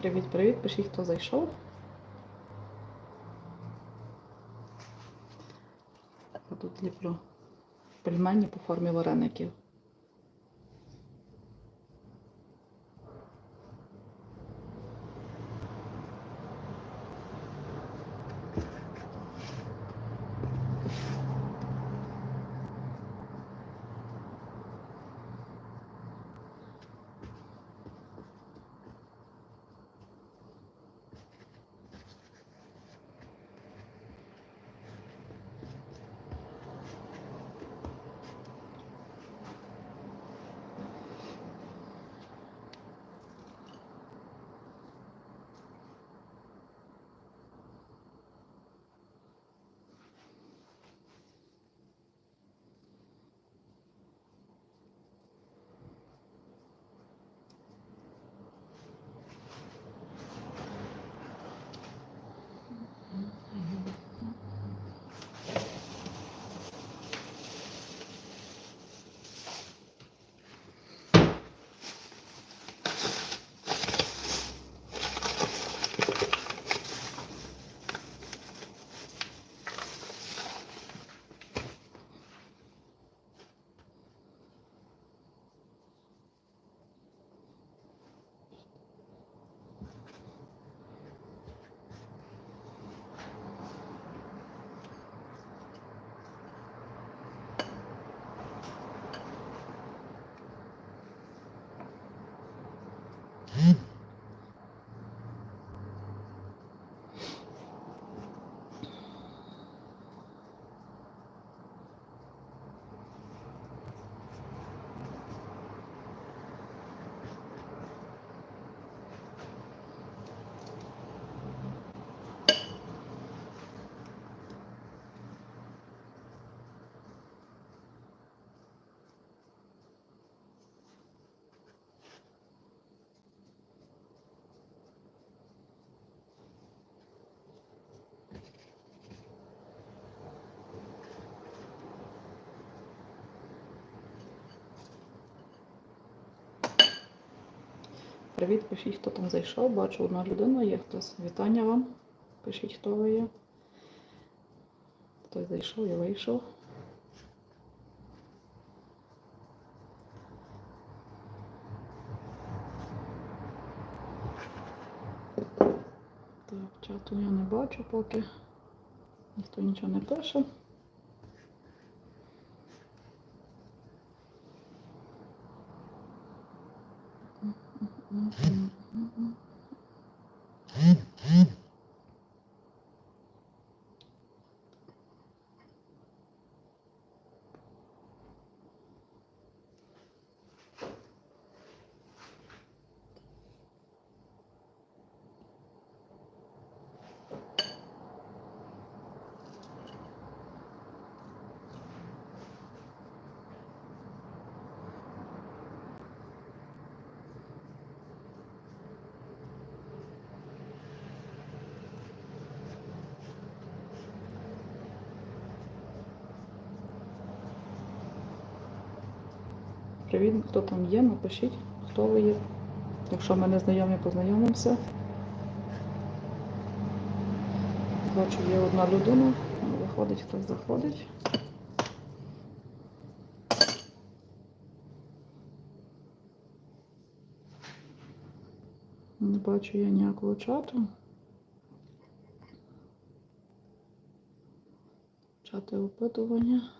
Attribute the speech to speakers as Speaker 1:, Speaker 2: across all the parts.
Speaker 1: Привіт-привіт, пишіть, хто зайшов. Тут ліплю пельмені по формі вареників. Привіт, пишіть, хто там зайшов. Бачу, одна людина є хтось. Вітання вам. Пишіть, хто ви є. Хтось зайшов, я вийшов. Так, чату я не бачу поки. Ніхто нічого не пише. Mm-hmm. mm-hmm. Привіт, хто там є, напишіть, хто ви є. Якщо ми не знайомі, познайомимося. Бачу, є одна людина. Виходить, хтось заходить. Не бачу я ніякого чату. Чати опитування.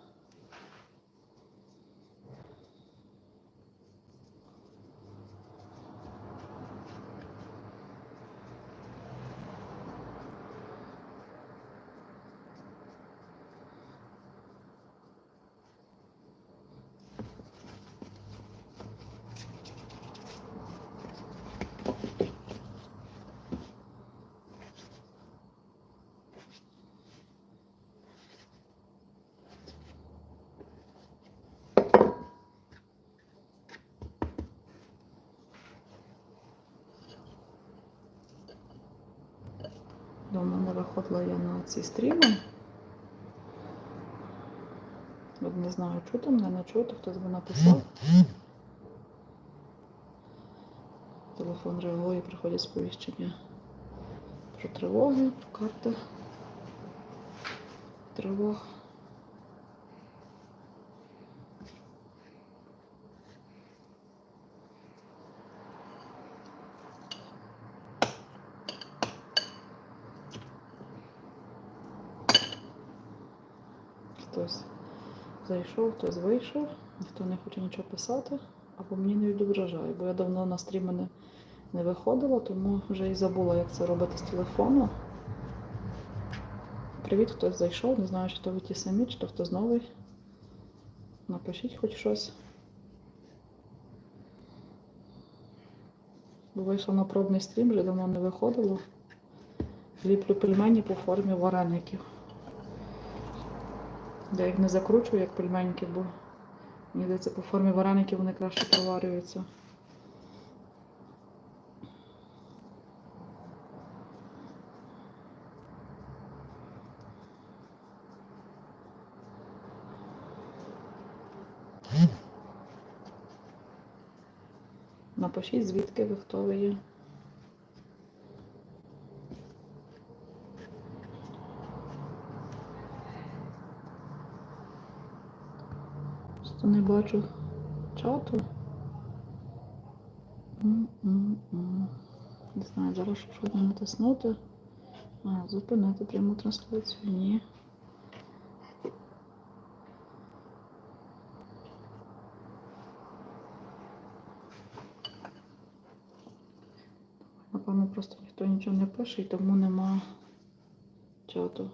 Speaker 1: Виходила я на ці стріми. От не знаю, чути мене, не чути, хтось би написав. Телефон реагує, приходять сповіщення про тривоги, про карти. Тривог. Хтось зайшов, хтось вийшов, ніхто не хоче нічого писати, або мені не відображає, бо я давно на стріми не, не виходила, тому вже і забула, як це робити з телефону. Привіт, хтось зайшов, не знаю, чи то ви ті самі, чи то хтось новий. Напишіть хоч щось. Бо вийшов на пробний стрім, вже давно не виходило. Ліплю пельмені по формі вареників. Я їх не закручую, як пельменьки, бо мені здається, по формі вареників вони краще проварюються. Напишіть, звідки ви, хто ви є. Просто не бачу чату. Не знаю, зараз щось не натиснути. А, зупинити пряму трансляцію. Ні. Напевно, просто ніхто нічого не пише і тому нема чату.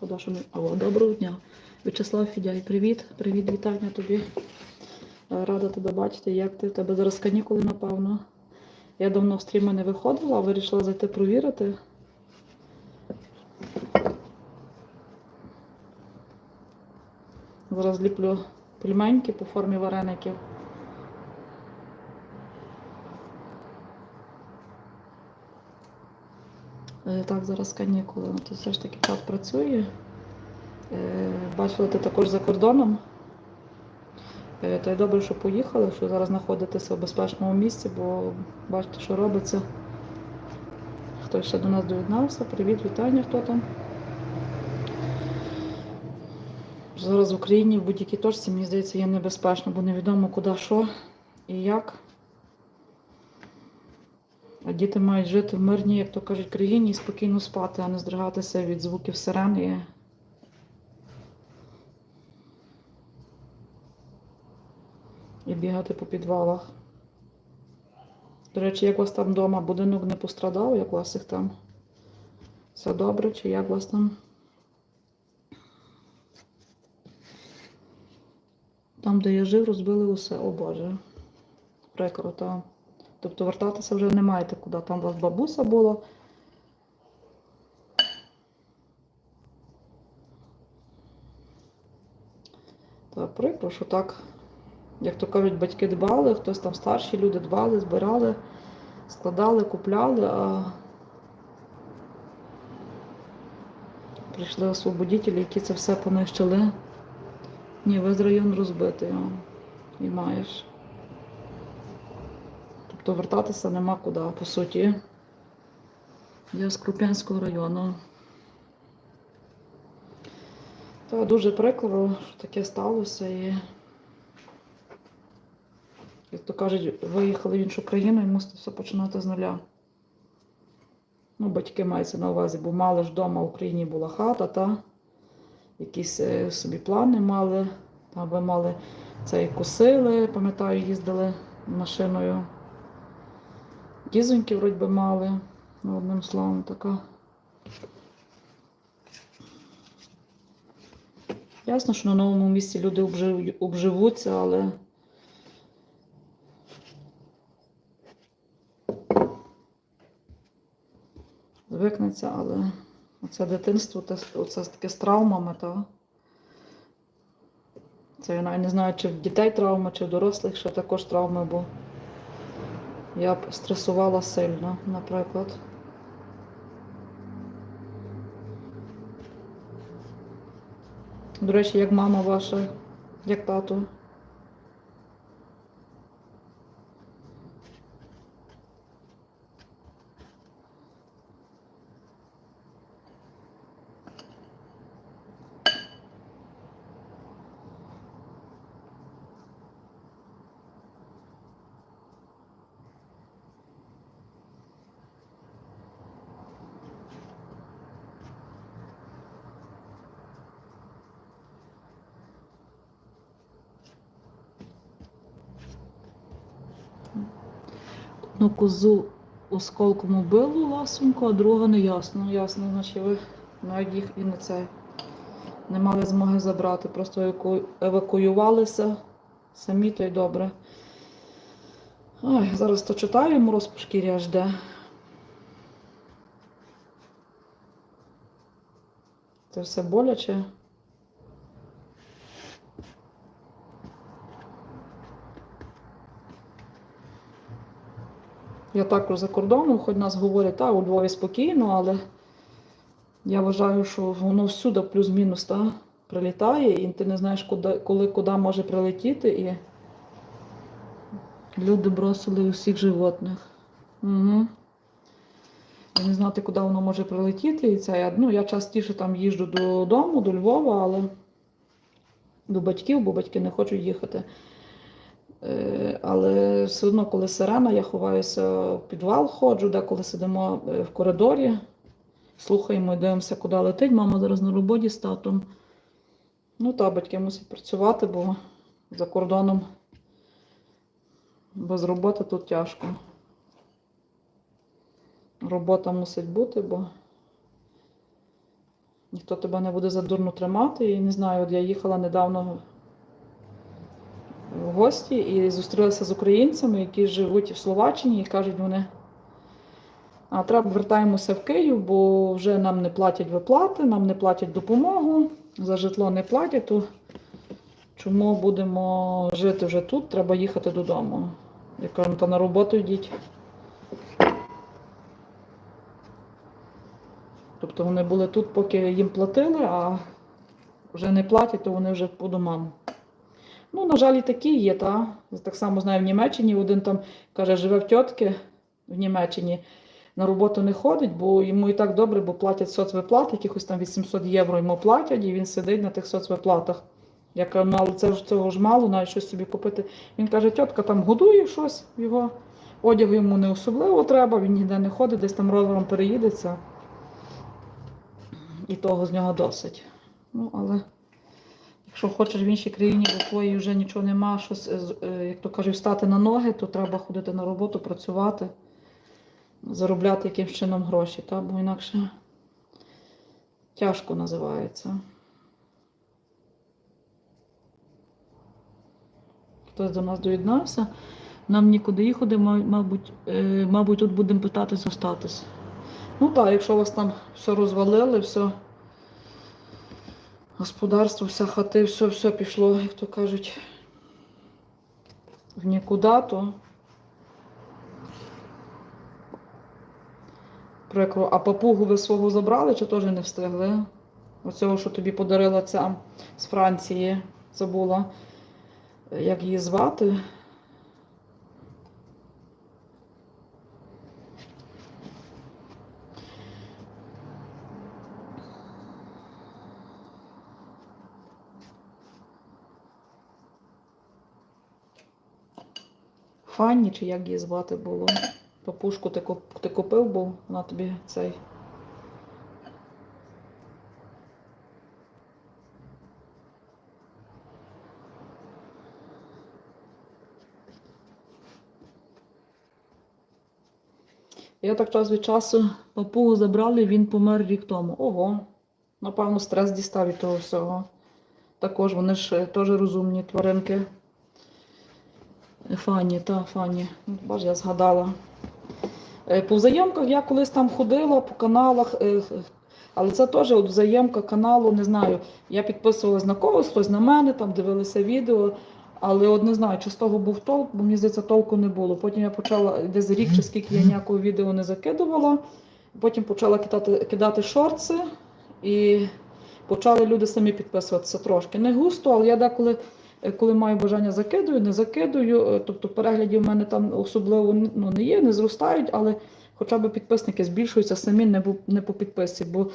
Speaker 1: Шкода. Алло, доброго дня. В'ячеслав Фідяй, привіт. Привіт, вітання тобі. Е, Рада тебе бачити. Як ти? В тебе зараз канікули, напевно. Я давно в стріми не виходила, вирішила зайти провірити. Зараз ліплю пельменьки по формі вареників. Так, зараз канікули. Ну, То все ж таки чат працює. Е, Бачила, ти також за кордоном. Е, Та й добре, що поїхали, що зараз знаходитеся в безпечному місці, бо бачите, що робиться. Хтось ще до нас доєднався. Привіт, вітання, хто там. Зараз в Україні в будь-якій точці, мені здається, є небезпечно, бо невідомо куди що і як. Діти мають жити в мирній, як то кажуть, країні і спокійно спати, а не здригатися від звуків сирен і бігати по підвалах. До речі, як у вас там вдома будинок не пострадав, як у вас їх там? Все добре, чи як у вас там? Там, де я жив, розбили усе, о Боже. Прикро, та. Тобто вертатися вже не маєте куди. Там у вас бабуся була. Та прикро, що так, як то кажуть, батьки дбали, хтось там старші люди дбали, збирали, складали, купляли, а прийшли освободітелі, які це все понищили. Ні, весь район розбитий, і маєш. Тобто вертатися нема куди, по суті. Я з Круп'янського району. Та дуже прикро, що таке сталося і, як то кажуть, виїхали в іншу країну і мусите все починати з нуля. Ну, батьки маються на увазі, бо мали ж вдома в Україні була хата, та якісь е, собі плани мали. Там ви мали це і косили, пам'ятаю, їздили машиною. Дізоньки вроді би мали, ну, одним словом, така. Ясно, що на новому місці люди обжив- обживуться, але звикнеться, але оце дитинство, оце таке з травмами, та Це я навіть не знаю, чи в дітей травма, чи в дорослих ще також травми, бо я б стресувала сильно, наприклад. До речі, як мама ваша, як тато. Одну козу осколком убило ласенько, а друга не ясно. Ясно, значить ви навіть їх і не це не мали змоги забрати. Просто евакуювалися самі, то й добре. Ой, зараз то читаю, мороз по шкірі аж де. Це все боляче. Я також за кордоном, хоч нас говорять, та, у Львові спокійно, але я вважаю, що воно всюди плюс-мінус та, прилітає, і ти не знаєш, куди, коли куди може прилетіти. І люди бросили усіх животних. Угу. Я не знати, куди воно може прилетіти. І це, я, ну, я частіше там їжджу додому, до Львова, але до батьків, бо батьки не хочуть їхати. Е, Але все одно, коли сирена, я ховаюся в підвал, ходжу, деколи сидимо е, в коридорі, слухаємо і дивимося, куди летить. Мама зараз на роботі з татом. Ну та батьки мусять працювати, бо за кордоном без роботи тут тяжко. Робота мусить бути, бо ніхто тебе не буде задурно тримати. І не знаю, от я їхала недавно в гості і зустрілася з українцями, які живуть в Словаччині, і кажуть вони, а треба вертаємося в Київ, бо вже нам не платять виплати, нам не платять допомогу, за житло не платять, то чому будемо жити вже тут, треба їхати додому. Я кажу, «Ну, та на роботу йдіть. Тобто вони були тут, поки їм платили, а вже не платять, то вони вже по домам. Ну, на жаль, і такі є, та. Так само знаю в Німеччині. Один там каже, живе в тітки в Німеччині, на роботу не ходить, бо йому і так добре, бо платять соцвиплати, якихось там 800 євро йому платять, і він сидить на тих соцвиплатах. Я кажу, ну, але це ж цього ж мало, навіть щось собі купити. Він каже, тітка там годує щось, його одягу йому не особливо треба, він ніде не ходить, десь там ровером переїдеться. І того з нього досить. Ну, але. Якщо хочеш в іншій країні, бо твоїй вже нічого нема, щось, е, як то кажуть, стати на ноги, то треба ходити на роботу, працювати, заробляти якимсь чином гроші, та? бо інакше тяжко називається. Хтось до нас доєднався. Нам нікуди їхати, ма- мабуть, е, мабуть, тут будемо питати зостатись. Ну так, якщо вас там все розвалили, все господарство, вся хати, все, все пішло, як то кажуть, в нікуди, то прикро. А папугу ви свого забрали чи теж не встигли? Оцього, що тобі подарила ця з Франції, забула, як її звати. Фанні, чи як її звати було. Папушку ти, куп- ти купив, бо вона тобі цей. Я так час від часу папугу забрали, він помер рік тому. Ого, напевно, стрес дістав від того всього. Також вони ж е, теж розумні тваринки. Фані, та Фані. Бач, я згадала. Е, По взайомках я колись там ходила по каналах, е, Але це теж от взаємка каналу, не знаю. Я підписувалась на когось, хтось на мене, там дивилися відео. Але от не знаю, чи з того був толк, бо мені здається, толку не було. Потім я почала десь рік чи скільки я ніякого відео не закидувала. Потім почала кидати, кидати шорти і почали люди самі підписуватися трошки. Не густо, але я деколи, коли маю бажання, закидую, не закидую. Е, Тобто переглядів в мене там особливо ну, не є, не зростають, але хоча б підписники збільшуються самі не, бу- не по підписці. Бо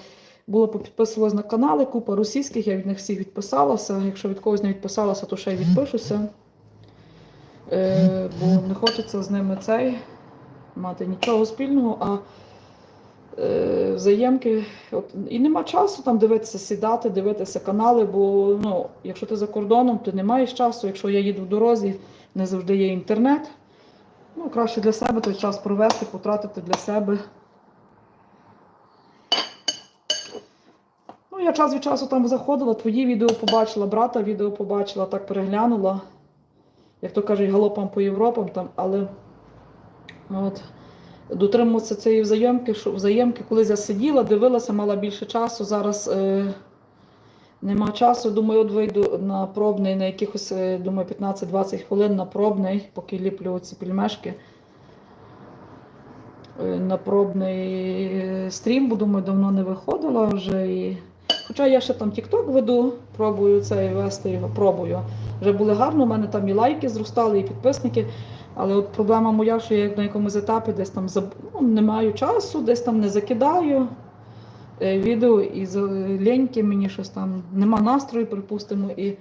Speaker 1: було попідписувалось на канали, купа російських, я від них всіх відписалася. Якщо від когось не відписалася, то ще й відпишуся. Е, бо не хочеться з ними цей мати нічого спільного, а е, взаємки. От, і нема часу там дивитися, сідати, дивитися канали, бо ну, якщо ти за кордоном, ти не маєш часу. Якщо я їду в дорозі, не завжди є інтернет. Ну, краще для себе той час провести, потратити для себе. Ну, я час від часу там заходила, твої відео побачила, брата відео побачила, так переглянула. Як то кажуть, галопом по Європам там, але от, дотримуватися цієї взаємки, що взаємки, колись я сиділа, дивилася, мала більше часу. Зараз е, нема часу. Думаю, от вийду на пробний, на якихось, е, думаю, 15-20 хвилин на пробний, поки ліплю ці пельмешки. Е, На пробний е, стрім, бо думаю, давно не виходила вже. І... Хоча я ще там TikTok веду, пробую це вести його, пробую. Вже були гарно, у мене там і лайки зростали, і підписники. Але от проблема моя, що я як на якомусь етапі десь там заб... ну, не маю часу, десь там не закидаю е, відео і за ліньки мені щось там нема настрою, припустимо, і,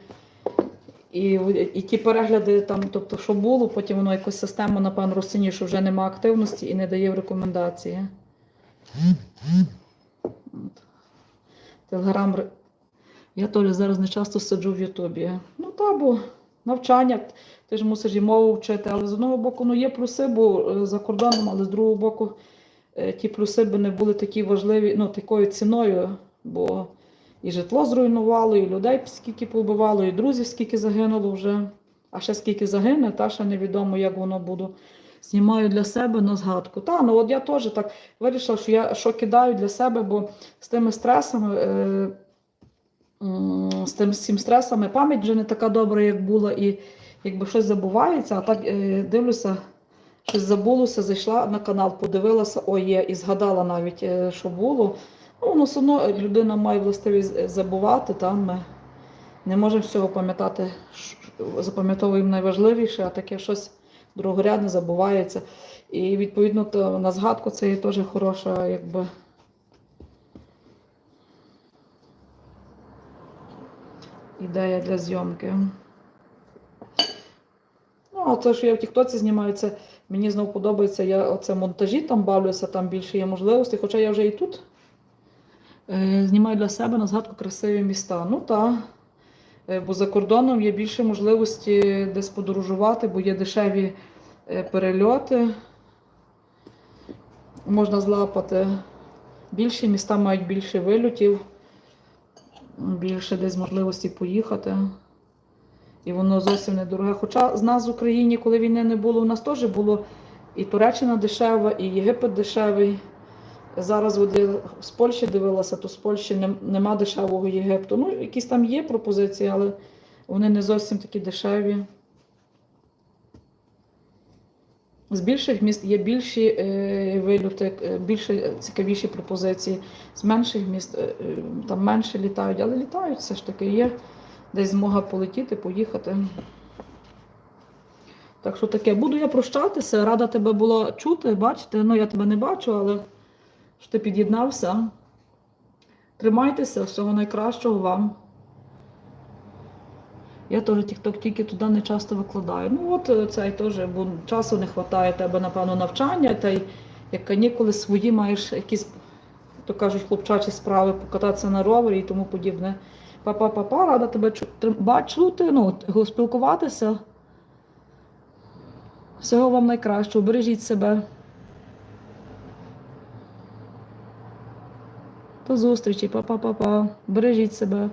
Speaker 1: і, і ті перегляди там, тобто, що було, потім воно якось система, напевно, розцінює, що вже нема активності і не дає в рекомендації. Телеграм. Я Толя зараз не часто сиджу в Ютубі. Ну та бо навчання, ти ж мусиш і мову вчити, але з одного боку ну, є плюси, бо е, за кордоном, але з другого боку е, ті плюси би не були такі важливі, ну, такою ціною, бо і житло зруйнувало, і людей скільки побивало, і друзів скільки загинуло вже, а ще скільки загине, та ще невідомо, як воно буде. Знімаю для себе на згадку. Та, ну от я теж так вирішила, що я що кидаю для себе, бо з тими стресами, е, з тим з цим стресами пам'ять вже не така добра, як була, і якби щось забувається, а так е, дивлюся, щось забулося, зайшла на канал, подивилася, о, є, і згадала навіть, е, що було. Ну, воно все одно людина має властивість е, забувати, там ми не можемо всього пам'ятати, запам'ятовуємо найважливіше, а таке щось другорядне забувається. І відповідно то на згадку це є теж хороша, якби. Ідея для зйомки. Ну, а те, що я в Тіктоці знімаю, це мені знову подобається. Я оце монтажі там бавлюся, там більше є можливостей, хоча я вже і тут е, знімаю для себе на згадку красиві міста. Ну так. Е, Бо за кордоном є більше можливості десь подорожувати, бо є дешеві е, перельоти. Можна злапати. Більші міста мають більше вильотів, більше десь можливості поїхати. І воно зовсім недороге. Хоча з нас в Україні, коли війни не було, у нас теж було і Туреччина дешева, і Єгипет дешевий. Зараз з Польщі дивилася, то з Польщі нема дешевого Єгипту. Ну, якісь там є пропозиції, але вони не зовсім такі дешеві. З більших міст є більші е, вильоти, е, більше цікавіші пропозиції. З менших міст е, там менше літають, але літають все ж таки. Є десь змога полетіти, поїхати. Так що таке, буду я прощатися. Рада тебе було чути, бачити. Ну, я тебе не бачу, але що ти під'єднався. Тримайтеся, всього найкращого вам. Я теж TikTok тільки туди не часто викладаю. Ну от е, цей теж, бо часу не вистачає тебе, напевно, навчання, та й як канікули свої маєш якісь, то кажуть, хлопчачі справи, покататися на ровері і тому подібне. Па-па-па-па, рада тебе бачити, ну, спілкуватися. Всього вам найкращого, бережіть себе. До зустрічі, па-па-па-па. Бережіть себе.